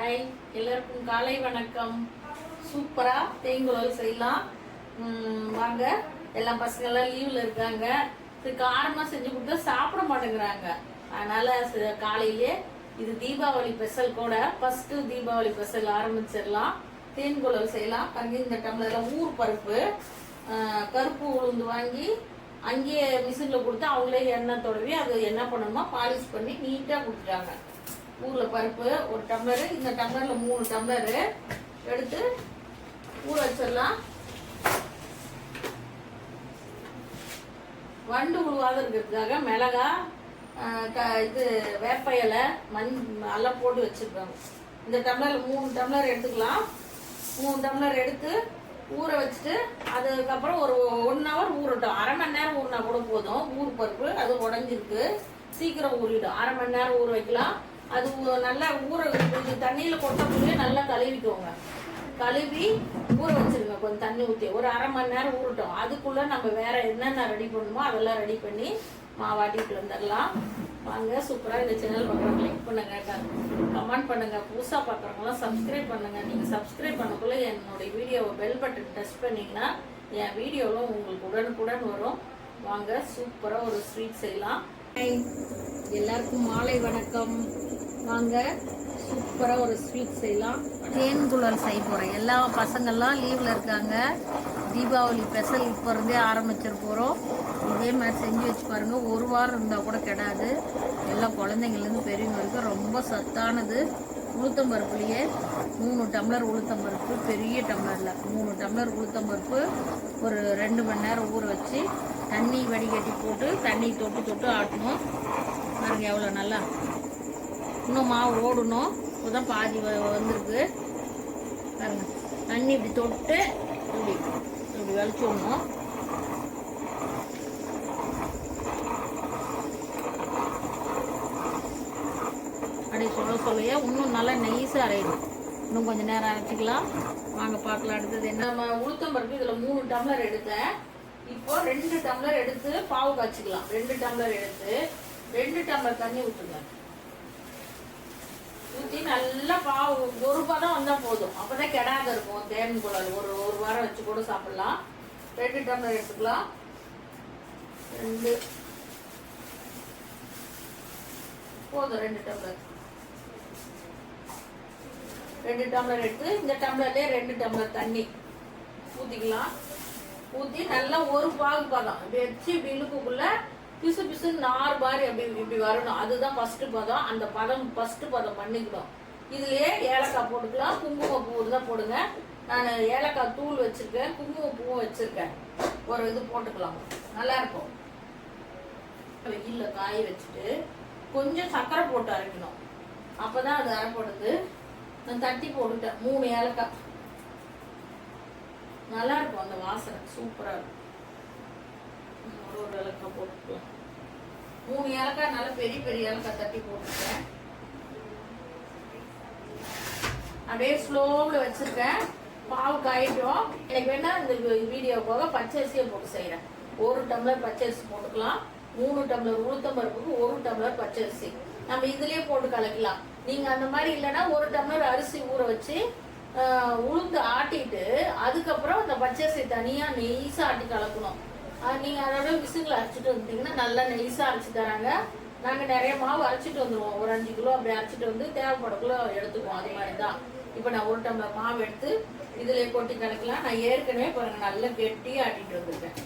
Hi எல்லாருக்கும் காலை வணக்கம். சூப்பரா தேங்குழல் செய்யலாம். வாங்க. எல்லா பசங்கெல்லாம் லீவ்ல இருக்காங்க. இது காரமா செஞ்சு கொடுத்தா சாப்பிட மாட்டேங்கிறாங்க. அதனால ச- காலையிலே இது தீபாவளி ஸ்பெஷல் கூட ஃபர்ஸ்ட் தீபாவளி ஸ்பெஷல் ஆரம்பிச்சிடலாம். தேன்குழல் செய்யலாம். பாருங்க இந்த டம்ளர்ல ஊர் பருப்பு கருப்பு உளுந்து வாங்கி அங்கேயே மிஷினில் கொடுத்து அவங்களே எண்ணெய் தொடவி அது என்ன பண்ணணுமோ பாலிஷ் பண்ணி நீட்டாக கொடுத்துட்டாங்க. ஊரில் பருப்பு ஒரு டம்ளர் இந்த டம்ளரில் மூணு டம்ளர் எடுத்து ஊற வச்சிடலாம். வண்டு உழுவாத இருக்கிறதுக்காக மிளகா க- இது வேப்ப இலை மண் எல்லாம் போட்டு வச்சுருப்பேன் இந்த டம்ளரில் மூணு டம்ளர் எடுத்துக்கலாம். மூணு டம்ளர் எடுத்து ஊற வச்சுட்டு அதுக்கப்புறம் ஒரு ஒன் ஹவர் ஊறட்டும். அரை மணி நேரம் ஊறினா கூட போதும். ஊர் பருப்பு அது உடஞ்சிருக்கு. சீக்கிரம் ஊறிடும். அரை மணி நேரம் ஊற வைக்கலாம். அது நல்லா ஊற கொஞ்சம் தண்ணியில் கொட்டக்குள்ளேயே நல்லா கழுவிக்கோங்க. கழுவி ஊற வச்சுருங்க. கொஞ்சம் தண்ணி ஊற்றி ஒரு அரை மணி நேரம் ஊறட்டும். அதுக்குள்ளே நம்ம வேறு என்னென்ன ரெடி பண்ணுமோ அதெல்லாம் ரெடி பண்ணி மாவாட்டிட்டு வந்துடலாம் வாங்க சூப்பராக இந்த சேனல் பார்க்குறவங்க லைக் பண்ணுங்க கமெண்ட் பண்ணுங்க. புதுசாக பார்க்குறவங்களாம் சப்ஸ்கிரைப் பண்ணுங்க. நீங்கள் சப்ஸ்கிரைப் பண்ணக்குள்ள என்னுடைய வீடியோவை பெல் பட்டன் டச் பண்ணிங்கன்னா என் வீடியோவில் உங்களுக்கு உடனுக்குடன் வரும். வாங்க சூப்பராக ஒரு ஸ்வீட் செய்யலாம். எல்லாருக்கும் மாலை வணக்கம். வாங்க சூப்பராக ஒரு ஸ்வீட் செய்யலாம். தேன்குழல் செய்ய போகிறேன் எல்லா பசங்கள்லாம் லீவில் இருக்காங்க. தீபாவளி ஸ்பெஷல் இப்போ இருந்தே ஆரம்பிச்சிட இதே மாதிரி செஞ்சு வச்சு பாருங்கள் ஒரு வாரம் இருந்தால் கூட கிடாது. எல்லா குழந்தைங்கள்லேருந்து பெரியவங்க வரைக்கும் ரொம்ப சத்தானது. உளுத்தம்பருப்புலேயே மூணு டம்ளர் உளுத்தம்பருப்பு பெரிய டம்ளரில் மூணு டம்ளர் உளுத்தம்பருப்பு ஒரு ரெண்டு மணி நேரம் ஊற வச்சு தண்ணி வடிகட்டி போட்டு தண்ணி தொட்டு தொட்டு ஆட்டணும். பாருங்க எவ்வளோ நல்லா. இன்னும் மாவு ஓடணும். இப்போதான் பாதி வ- வந்திருக்கு. பாருங்க தண்ணி இப்படி தொட்டு இப்படி இப்படி வலிச்சு விடணும். அப்படியே சொல்ல சொல்லையே இன்னும் நல்லா நெய்ஸாக அரையிடும் இன்னும் கொஞ்ச நேரம் அரைச்சிக்கலாம். வாங்க பார்க்கலாம் அடுத்தது என்ன? நம்ம உளுத்தம் பருப்பு இதில் மூணு டம்ளர் எடுத்தேன். இப்போ ரெண்டு டம்ளர் எடுத்து பாவு காய்ச்சிக்கலாம். ரெண்டு டம்ளர் எடுத்து ரெண்டு டம்ளர் தண்ணி ஊற்றுங்க ஊற்றி நல்லா பாவு ஒரு பதம் வந்தால் போதும். அப்பதான் கெடாத இருக்கும். தேன் குழல் ஒரு ஒரு வாரம் வச்சு கூட சாப்பிடலாம். ரெண்டு டம்ளர் எடுத்துக்கலாம். ரெண்டு. போதும் ரெண்டு டம்ளர். ரெண்டு டம்ளர் எடுத்து இந்த டம்ளர்லேயே ரெண்டு டம்ளர் தண்ணி ஊற்றிக்கலாம் ஊற்றி நல்லா ஒரு பாகு பதம். வச்சு இப்படி இழுக்குக்குள்ள பிசு பிசு நார் மாதிரி அப்படி இப்படி வரணும். அதுதான் ஃபர்ஸ்ட் பதம். அந்த பதம் ஃபர்ஸ்ட் பதம் பண்ணிக்கணும் இதுலயே ஏலக்காய் போட்டுக்கலாம். குங்குமப்பூ தான் போடுங்க. நான் ஏலக்காய் தூள் வச்சிருக்கேன். குங்குமப்பூவும் வச்சிருக்கேன். ஒரு இது போட்டுக்கலாம். நல்லா இருக்கும். வெயில்ல காய வச்சுட்டு கொஞ்சம் சர்க்கரை போட்டு அரைக்கணும். அப்பதான் அது அரைப்படுது. நான் தட்டி போட்டுட்டேன். மூணு ஏலக்காய். நல்லா இருக்கும் அந்த வாசனை. சூப்பரா இருக்கும். ஒரு ஒரு ஏலக்காய் போட்டுக்கலாம். மூணு ஏலக்காய் நல்லா பெரிய பெரிய ஏலக்காய் தட்டி போட்டுருக்கேன். அப்படியே ஸ்லோவில் வச்சிருக்கேன். பாவு காயிட்டோம். எனக்கு வேணா இந்த வீடியோ போக பச்சரிசியை போட்டு செய்கிறேன் ஒரு டம்ளர் பச்சரிசி போட்டுக்கலாம். மூணு டம்ளர் உளுத்தம்பருப்புக்கு ஒரு டம்ளர் பச்சரிசி. நம்ம இதுலயே போட்டு கலக்கலாம். நீங்க அந்த மாதிரி இல்லைன்னா ஒரு டம்ளர் அரிசி ஊற வச்சு உளுந்து ஆட்டிட்டு அதுக்கப்புறம் அந்த பச்சரிசி தனியாக நெய்ஸாக ஆட்டி கலக்கணும். நீங்கள் அதோட விசில் அரைச்சிட்டு வந்துட்டிங்கன்னா நல்லா நெய்ஸாக அரைச்சி தராங்க. நாங்கள் நிறைய மாவு அரைச்சிட்டு வந்துடுவோம் ஒரு அஞ்சு கிலோ அப்படி அரைச்சிட்டு வந்து தேவைப்படக்குள்ள எடுத்துக்குவோம். அது மாதிரி தான் இப்போ நான் ஒரு டம்ளர் மாவு எடுத்து இதில் கொட்டி கலக்கலாம். நான் ஏற்கனவே பாருங்கள் நல்லா கெட்டியாக ஆட்டிட்டு வந்துருக்கேன்.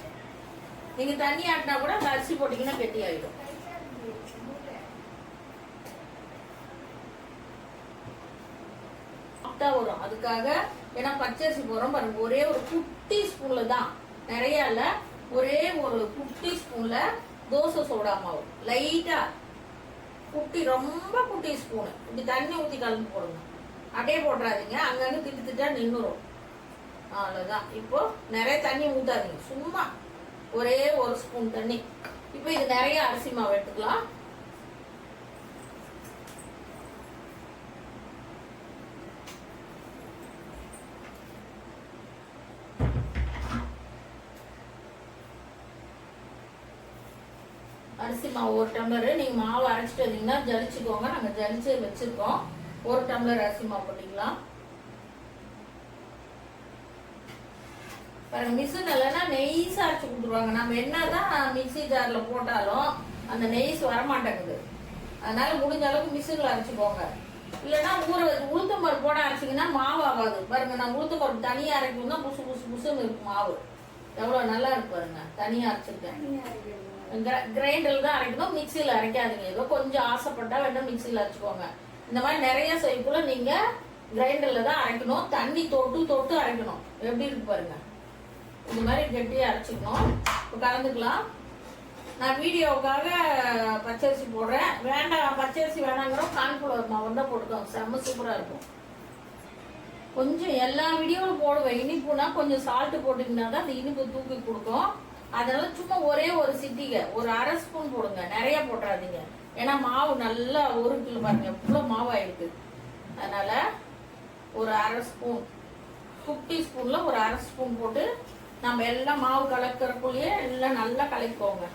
நீங்கள் தண்ணி ஆட்டினா கூட அந்த அரிசி போட்டிங்கன்னா கெட்டி ஆகிடும் சாஃப்டா வரும். அதுக்காக ஏன்னா பச்சரிசி போகிறோம் பாருங்க. ஒரே ஒரு குட்டி ஸ்பூன்ல தான். நிறைய இல்ல. ஒரே ஒரு குட்டி ஸ்பூன்ல தோசை சோடா மாவு. லைட்டா குட்டி ரொம்ப குட்டி ஸ்பூனு இப்படி தண்ணி ஊத்தி கலந்து போடுங்க. அப்படியே போட்டுறாதீங்க. அங்கங்க திட்டு திட்டா நின்றுரும் அவ்வளவுதான். இப்போ நிறைய தண்ணி ஊத்தாதீங்க. சும்மா. ஒரே ஒரு ஸ்பூன் தண்ணி. இப்போ இது நிறைய அரிசி மாவு எடுத்துக்கலாம். அரிசி மாவு ஒரு டம்ளர். நீங்கள் மாவு அரைச்சிட்டு வந்தீங்கன்னா ஜலிச்சுக்கோங்க நாங்கள் ஜலிச்சு வச்சுருக்கோம். ஒரு டம்ளர் அரிசி மாவு போட்டுக்கலாம் பாருங்க மிஷின் இல்லைன்னா நெய்ஸா அரைச்சி கொடுத்துருவாங்க. நம்ம என்ன தான் மிக்ஸி ஜாரில் போட்டாலும் அந்த நெய்ஸ் வரமாட்டேங்குது. அதனால் முடிஞ்ச அளவுக்கு மிஷினில் அரைச்சிக்கோங்க. இல்லைன்னா ஊற வச்சு உளுத்தம் பருப்பு போட அரைச்சிங்கன்னா மாவு ஆகாது. பாருங்க நான் உளுத்தம் பருப்பு தனியாக அரைக்கணும் தான் புசு புசு புசுன்னு இருக்கும் மாவு. எவ்வளோ நல்லா இருக்கு பாருங்க. தனியாக அரைச்சிருக்கேன். கிரைண்டர்ல தான் அரைக்கணும் மிக்சியில் அரைக்காதீங்க. ஏதோ கொஞ்சம் ஆசைப்பட்டா வேண்டாம் மிக்சியில் அரைச்சிக்கோங்க. இந்த மாதிரி நிறைய செய்யக்குள்ள நீங்க கிரைண்டர்ல தான் அரைக்கணும். தண்ணி தொட்டு தொட்டு அரைக்கணும். எப்படி இருக்கு பாருங்க. இந்த மாதிரி கெட்டியாக அரைச்சிக்கணும். இப்போ கலந்துக்கலாம். நான் வீடியோவுக்காக பச்சரிசி போடுறேன். வேண்டாம் பச்சரிசி வேணாங்கிறோம். கான்ஃபுளவர் மாவு தான் போட்டுக்கோங்க. செம்ம சூப்பராக இருக்கும். கொஞ்சம் எல்லா வீடியோவும் போடுவேன். இனிப்புனா கொஞ்சம் சால்ட்டு போட்டிங்கன்னா தான் அந்த இனிப்பு தூக்கி கொடுக்கும். அதனால சும்மா ஒரே ஒரு சிட்டிகை ஒரு அரை ஸ்பூன் போடுங்க நிறைய போட்டுறாதீங்க ஏன்னா மாவு நல்லா ஒரு கிலோ பாருங்க எவ்வளோ மாவாயிருக்கு. அதனால ஒரு அரை ஸ்பூன் குட்டி ஸ்பூனில் ஒரு அரை ஸ்பூன் போட்டு நம்ம எல்லாம் மாவு கலக்கிறக்குள்ளேயே எல்லாம் நல்லா கலக்கிக்கோங்க.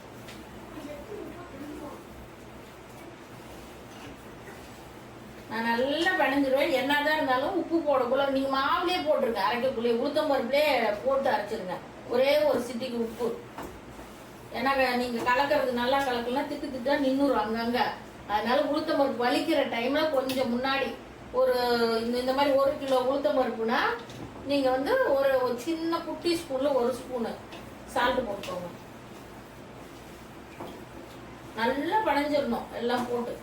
நான் நல்லா பிணைஞ்சிருவேன் என்னதான் இருந்தாலும் உப்பு போடக்குள்ள நீங்கள் மாவுலேயே போட்டுருங்க. அரைக்கக்குள்ளே உளுத்தம் பருப்புலேயே போட்டு அரைச்சிருங்க. ஒரே ஒரு சிட்டிக்கு உப்பு. ஏன்னா நீங்கள் கலக்கிறது நல்லா கலக்கலாம் திட்டு திட்டா நின்றுரும் அங்கங்கே. அதனால உளுத்தம் பருப்பு வலிக்கிற டைமில் கொஞ்சம் முன்னாடி ஒரு இந்த இந்த மாதிரி ஒரு கிலோ உளுத்தம் பருப்புனா நீங்கள் வந்து ஒரு சின்ன குட்டி ஸ்பூனில் ஒரு ஸ்பூனு சால்ட்டு போட்டுக்கோங்க. நல்லா பனைஞ்சிடணும் எல்லாம் போட்டு.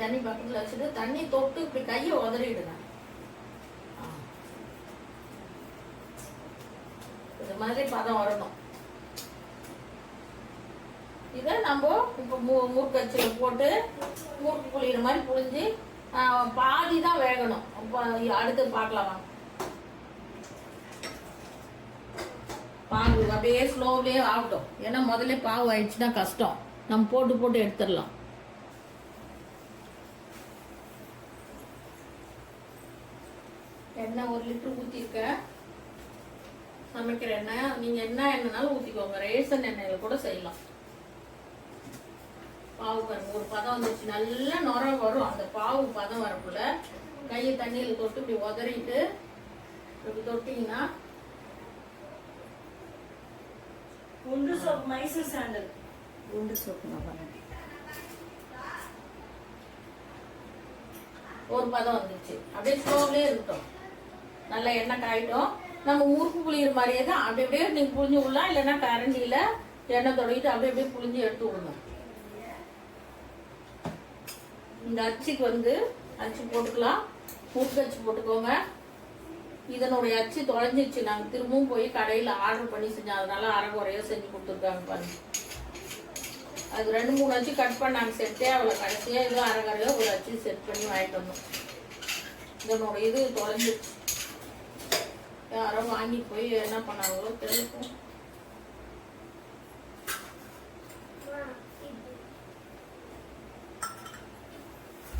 தண்ணி பக்கத்துல வச்சுட்டு தண்ணி தொட்டு இப்படி கையை உதறிடுங்க. இது மாதிரி பதம் வரணும். இதை நம்ம இப்போ மூ முறுக்கச்சில் போட்டு முறுக்கு புளியிற மாதிரி புளிஞ்சு பாதி தான் வேகணும். அடுத்து பார்க்கலாம் வாங்க. அப்படியே ஸ்லோவிலே ஆகட்டும். ஏன்னா முதல்ல பாவு ஆயிடுச்சுன்னா கஷ்டம். நம்ம போட்டு போட்டு எடுத்துடலாம். எண்ணெய் ஒரு லிட்டர் ஊற்றிருக்கேன் சமைக்கிற எண்ணெய். நீங்கள் என்ன எண்ணெய்னாலும் ஊற்றிக்கோங்க ரேசன் எண்ணெயில் கூட செய்யலாம். பாவு பாருங்க ஒரு பதம் வந்துச்சு நல்லா நுர வரும். அந்த பாவு பதம் வரக்குள்ள கையை தண்ணியில் தொட்டு இப்படி உதறிட்டு இப்படி தொட்டிங்கன்னா குண்டு சோப் மைசூர் சாண்டல் குண்டு சோப்பு ஒரு பதம் வந்துச்சு அப்படியே ஸ்லோவிலே இருக்கட்டும். நல்லா எண்ணெய் காயிட்டோம். நம்ம முறுக்கு புளியிற மாதிரியே தான் அப்படி அப்படியே நீங்க புளிஞ்சு விடலாம் இல்லைன்னா கரண்டியில எண்ணெய் தொடங்கிட்டு அப்படியே அப்படியே புளிஞ்சு எடுத்து விடுங்க இந்த அச்சுக்கு வந்து அச்சு போட்டுக்கலாம். முறுக்கு அச்சு போட்டுக்கோங்க. இதனுடைய அச்சு தொலைஞ்சிருச்சு. நாங்கள் திரும்பவும் போய் கடையில் ஆர்டர் பண்ணி செஞ்சோம் அதனால அரை குறைய செஞ்சு கொடுத்துருக்காங்க பாருங்க. அது ரெண்டு மூணு அச்சு கட் பண்ணாங்க. செட்டே அவ்வளோ கடைசியாக இதுவும் அரை கரையோ ஒரு அச்சு செட் பண்ணி வாங்கிட்டு வந்தோம். இதனுடைய இது தொலைஞ்சிருச்சு. யாரோ வாங்கி போய் என்ன பண்ணாங்களோ தெரியும்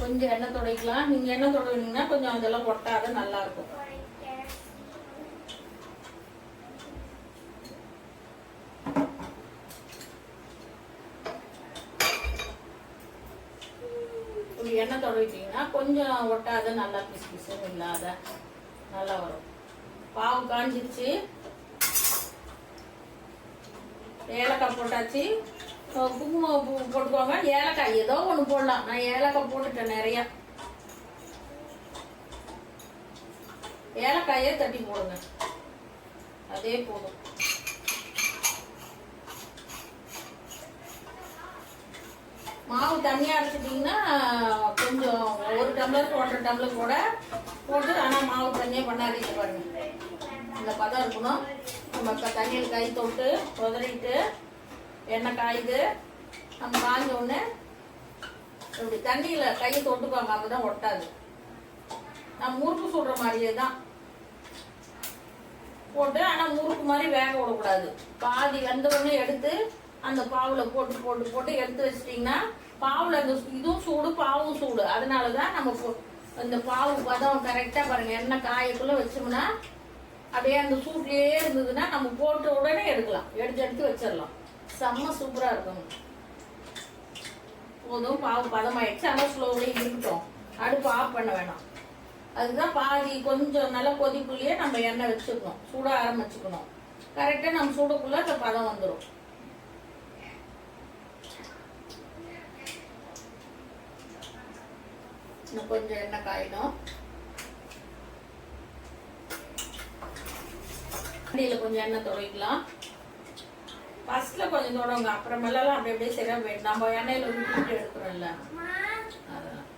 கொஞ்சம் எண்ணெய் துடைக்கலாம். நீங்க எண்ணெய் துடைக்கணும்னா கொஞ்சம் அதெல்லாம் ஒட்டாத நல்லா இருக்கும் எண்ணெய் தொடவிட்டீங்கன்னா கொஞ்சம் ஒட்டாத நல்லா பிசு பிசுன்னு இல்லாத நல்லா வரும். பாவு காஞ்சிருச்சு. ஏலக்காய் போட்டாச்சு. குங்குமம் போட்டுக்கோங்க. ஏலக்காய் ஏதோ ஒன்று போடலாம். நான் ஏலக்காய் போட்டுட்டேன் நிறையா. ஏலக்காயே தட்டி போடுங்க. அதே போதும். மாவு தனியாக அரைச்சிட்டிங்கன்னா கொஞ்சம் ஒரு டம்ளருக்கு ஒன்றரை டம்ளர் கூட போட்டு ஆனால் மாவு தண்ணியாக பண்ணாதீங்க பாருங்க. இந்த பதம் இருக்கணும். நம்ம தண்ணியில் கை தொட்டு உதறிட்டு எண்ணெய் காயுது நம்ம காய்ஞ்ச உடனே இப்படி தண்ணியில் கையை தொட்டுப்பாங்க அப்போ தான் ஒட்டாது. நம்ம முறுக்கு சுடுற மாதிரியே தான். போட்டு ஆனால் முறுக்கு மாதிரி வேக விடக்கூடாது. பாதி வெந்த உடனே எடுத்து அந்த பாவில் போட்டு போட்டு போட்டு எடுத்து வச்சிட்டிங்கன்னா பாவில் அந்த இதுவும் சூடு பாவும் சூடு. அதனால தான் நம்ம இந்த பாவு பதம் கரெக்டாக பாருங்க. எண்ணெய் காயக்குள்ளே வச்சோம்னா அப்படியே அந்த சூட்லயே இருந்ததுன்னா நம்ம போட்டு உடனே எடுக்கலாம். எடுத்து எடுத்து வச்சிடலாம். செம்ம சூப்பரா இருக்கும். போதும் பாவு பதமாயிடுச்சு. ஆனால் ஸ்லோவிலே இருக்கட்டும் அடுப்பு ஆஃப் பண்ண வேணாம். அதுதான் பாதி கொஞ்சம் நல்ல கொதிக்குள்ளேயே நம்ம எண்ணெய் வச்சுக்கணும். சூட ஆரம்பிச்சுக்கணும். கரெக்டாக நம்ம சூடக்குள்ளே அந்த பதம் வந்துடும் இன்னும் கொஞ்சம் எண்ணெய் காயணும் அடியில் கொஞ்சம் எண்ணெய் துவைக்கலாம் ஃபர்ஸ்ட்ல கொஞ்சம் தொடங்க அப்புறமேலாம் அப்படி அப்படியே சரியா போயிடும் நம்ம எண்ணெயில விட்டுட்டு எடுக்கிறோம்ல அதெல்லாம்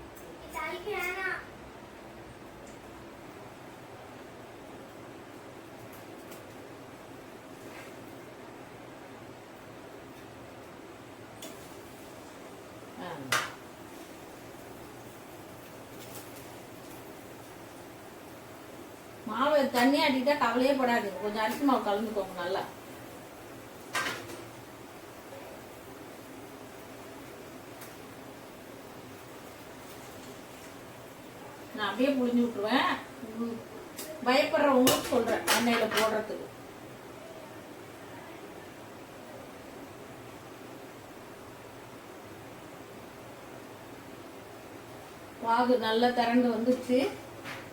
ஆ. மாவு தண்ணி ஆட்டிட்டா கவலையே படாது. கொஞ்சம் அரிசி மாவு கலந்துக்கோங்க நல்லா. நான் அப்படியே புழிஞ்சு விட்டுருவேன். பயப்படுறவங்களுக்கு சொல்றேன் எண்ணெயில போடுறதுக்கு. பாகு நல்லா திரண்டு வந்துச்சு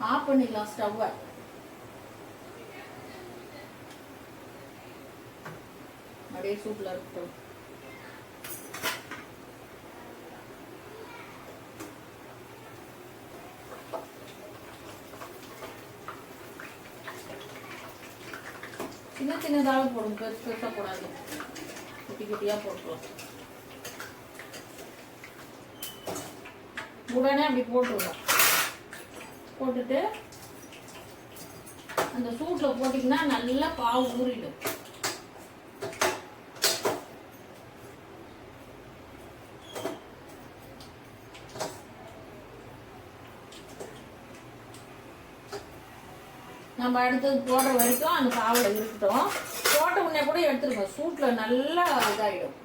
ஆஃப் பண்ணிடலாம் ஸ்டவ்வை. அப்படியே சூட்டில் இருக்கட்டும் சின்ன சின்னதாக போடும் பெருசு பெருசாக போடாது. குட்டி குட்டியாக போட்டுருவோம் உடனே அப்படி போட்டுருவோம். போட்டுட்டு அந்த சூட்டில் போட்டிங்கன்னா நல்லா பாவு ஊறிடும். நம்ம அடுத்தது போடுற வரைக்கும் அந்த பாவில் இருக்கட்டும். போட்ட உடனே கூட எடுத்துருக்கோம் சூட்டில் நல்லா இதாகிடும்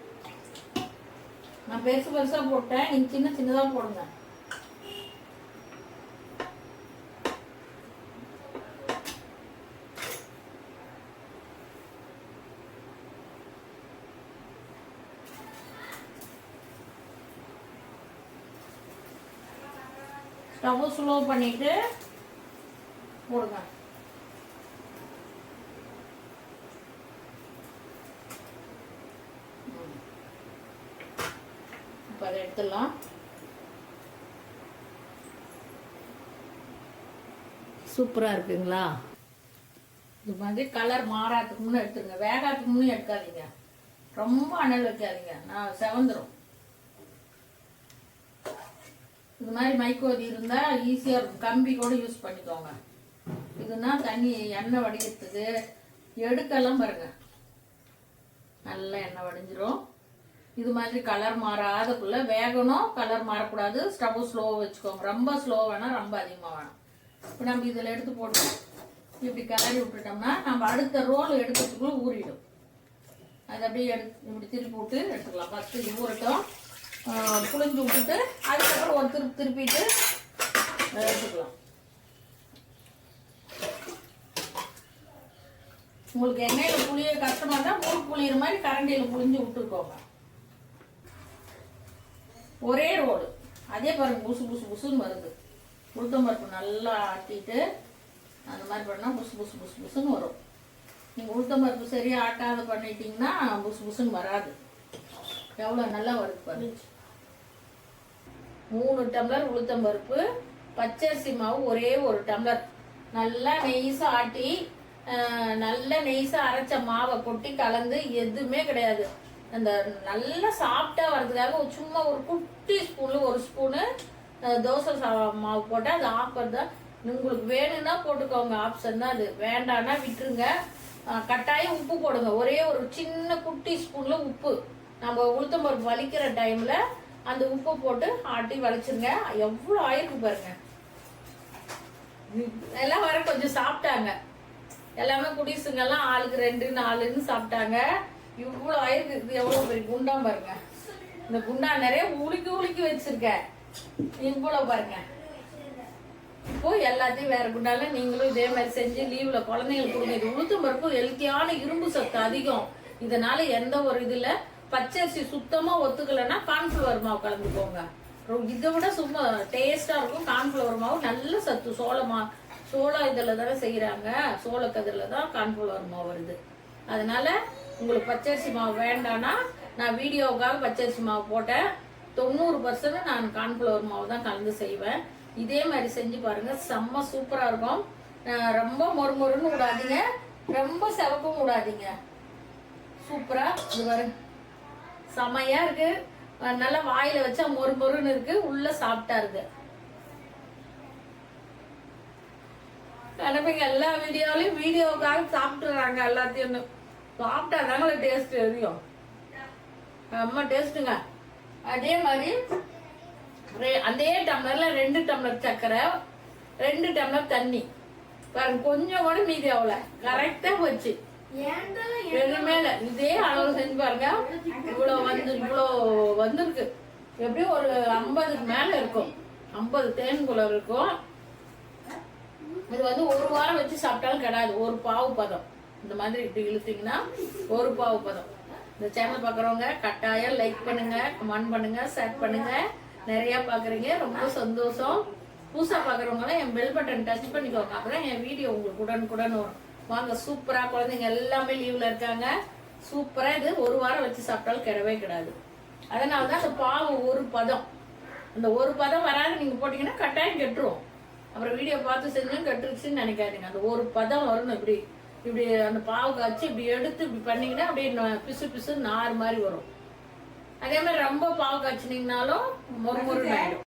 நான் பெருசு பெருசாக போட்டேன். நீங்கள் சின்ன சின்னதாக போடுங்க. ஸ்டவ் ஸ்லோ பண்ணிட்டு போடுங்க. அதை எடுத்துடலாம். சூப்பராக இருக்குங்களா? இது மாதிரி கலர் மாறாதுக்கு முன்னே எடுத்துருங்க வேகாதுக்கு முன்னே எடுக்காதீங்க. ரொம்ப அனல் வைக்காதீங்க. நான் செவந்துடும் இது மாதிரி மைக்கோதி இருந்தால் ஈஸியாக இருக்கும். கம்பி கூட யூஸ் பண்ணிக்கோங்க. இதுனா தண்ணி எண்ணெய் வடிக்கிறதுக்கு எடுக்கலாம் பாருங்க. நல்லா எண்ணெய் வடிஞ்சிரும். இது மாதிரி கலர் மாறாதக்குள்ள வேகணும் கலர் மாறக்கூடாது. ஸ்டவ் ஸ்லோவாக வச்சுக்கோங்க. ரொம்ப ஸ்லோ வேணாம் ரொம்ப அதிகமாக வேணும் இப்போ நம்ம இதில் எடுத்து போட்டு இப்படி கிளறி விட்டுட்டோம்னா நம்ம அடுத்த ரோல் எடுக்கிறதுக்குள்ள ஊறிடும். அது அப்படியே எடுத்து இப்படி திருப்பி விட்டு எடுத்துக்கலாம். ஃபஸ்ட்டு இது ஊறட்டும். புளிஞ்சு புழிஞ்சு விட்டுட்டு அதுக்கப்புறம் ஒரு திருப்பி திருப்பிட்டு எடுத்துக்கலாம். உங்களுக்கு எண்ணெயில் புளிய கஷ்டமா இருந்தால் மூணு புளியிற மாதிரி கரண்டியில் புளிஞ்சு விட்டுக்கோங்க. ஒரே ரோடு. அதே பாருங்க புசு புசு புசுன்னு வருது. உளுத்தம் பருப்பு நல்லா ஆட்டிட்டு அந்த மாதிரி பண்ணால் புசு புசு புசு புசுன்னு வரும். நீங்கள் உளுத்தம் பருப்பு சரியாக ஆட்டாத பண்ணிட்டீங்கன்னா புசு புசுன்னு வராது. எவ்வளோ நல்லா வருது பாருங்க. மூணு டம்ளர் உளுத்தம் பருப்பு பச்சரிசி மாவு ஒரே ஒரு டம்ளர். நல்லா நெய்ஸாக ஆட்டி நல்ல நெய்ஸாக அரைச்ச மாவை கொட்டி கலந்து எதுவுமே கிடையாது. அந்த நல்லா சாப்பிட்டா வர்றதுக்காக சும்மா ஒரு குட்டி ஸ்பூனில் ஒரு ஸ்பூனு தோசை சா- மாவு போட்டால் அது ஆஃபர் தான் உங்களுக்கு வேணும்னா போட்டுக்கோங்க ஆப்ஷன் தான் அது. வேண்டாம்னா விட்டுருங்க. கட்டாயம் உப்பு போடுங்க. ஒரே ஒரு சின்ன குட்டி ஸ்பூனில் உப்பு. நம்ம உளுத்தம் பருப்பு வலிக்கிற டைமில் அந்த உப்பு போட்டு ஆட்டி வலிச்சிருங்க. எவ்வளோ ஆயிருக்கு பாருங்க. எல்லாம் வர கொஞ்சம் சாப்பிட்டாங்க. எல்லாமே குடிசுங்கெல்லாம் ஆளுக்கு ரெண்டு நாலுன்னு சாப்பிட்டாங்க. இவ்வளோ ஆயிருக்கு. இது எவ்வளோ பெரிய குண்டான் பாருங்க. இந்த குண்டா நிறைய உலுக்கி உலுக்கி வச்சிருக்கேன் இவ்வளோ பாருங்க. இப்போ எல்லாத்தையும் வேற குண்டால நீங்களும் இதே மாதிரி செஞ்சு லீவ்ல குழந்தைங்களுக்கு கொடுங்க. இது உளுத்தம் பருப்பு ஹெல்த்தியான இரும்பு சத்து அதிகம். இதனால எந்த ஒரு இதுல பச்சரிசி சுத்தமா ஒத்துக்கலைன்னா கான்ஃபிளவர் மாவு கலந்துக்கோங்க. ரொ- இதை விட சும்மா டேஸ்டா இருக்கும். கான்ஃபிளவர் மாவு நல்ல சத்து. சோளமா சோள இதில் தானே செய்யறாங்க சோளக்கதிரில தான் கான்ஃபிளவர் மாவு வருது. அதனால உங்களுக்கு பச்சரிசி மாவு வேண்டாம்னா நான் வீடியோவுக்காக பச்சரிசி மாவு போட்டேன். தொண்ணூறு பர்சன்ட் நான் கார்ன்ஃபிளவர் மாவு தான் கலந்து செய்வேன். இதே மாதிரி செஞ்சு பாருங்கள் செம்ம சூப்பராக இருக்கும். ரொம்ப மொறுமொறுன்னு விடாதீங்க. ரொம்ப செவப்பும் விடாதீங்க. சூப்பராக இது பாருங்க. செமையாக இருக்குது நல்லா வாயில் வச்சா மொறு மொறுன்னு உள்ளே சாப்பிட்டா இருக்குது கணப்பைங்க எல்லா வீடியோலையும் வீடியோக்காக சாப்பிட்டுறாங்க எல்லாத்தையும். சாப்பிட்டா தாங்களே டேஸ்ட் தெரியும். ரொம்ப டேஸ்ட்டுங்க அதே மாதிரி அதே டம்ளர்ல ரெண்டு டம்ளர் சர்க்கரை ரெண்டு டம்ளர் தண்ணி. பாருங்க கொஞ்சம் கூட மீதி ஆகல. கரெக்டா போச்சு. எதுவுமே இல்ல இதே அளவு செஞ்சு பாருங்க. இவ்வளவு வந்து இவ்வளோ வந்திருக்கு. எப்படியும் ஒரு ஐம்பதுக்கு மேல இருக்கும். ஐம்பது தேன்குள்ள இருக்கும். இது வந்து ஒரு வாரம் வச்சு சாப்பிட்டாலும் கிடையாது ஒரு பாவு பதம். இந்த மாதிரி இப்படி இழுத்தீங்கன்னா ஒரு பாவு பதம். இந்த சேனல் பார்க்குறவங்க கட்டாயம் லைக் பண்ணுங்க கமெண்ட் பண்ணுங்க ஷேர் பண்ணுங்க. நிறைய பார்க்குறீங்க ரொம்ப சந்தோஷம். புதுசாக பார்க்குறவங்களாம் என் பெல் பட்டன் டச் பண்ணிக்கோங்க. அப்புறம் என் வீடியோ உங்களுக்கு உடனுக்குடன் வரும். வாங்க சூப்பரா குழந்தைங்க எல்லாமே லீவ்ல இருக்காங்க. சூப்பரா இது ஒரு வாரம் வச்சு சாப்பிட்டாலும் கிடவே கிடாது. அதனால தான் அந்த பாவு ஒரு பதம். அந்த ஒரு பதம் வராது நீங்க போட்டீங்கன்னா கட்டாயம் கெட்டுரும். அப்புறம் வீடியோ பார்த்து செஞ்சும் கெட்டுருச்சுன்னு நினைக்காதீங்க. அந்த ஒரு பதம் வரணும் இப்படி இப்படி அந்த பாவு காய்ச்சி இப்படி எடுத்து இப்படி பண்ணீங்கன்னா அப்படியே பிசு பிசு நார் மாதிரி வரும். அதே மாதிரி ரொம்ப பாவு காய்ச்சினீங்கனாலும் மொறு மொறு ஆயிடும்.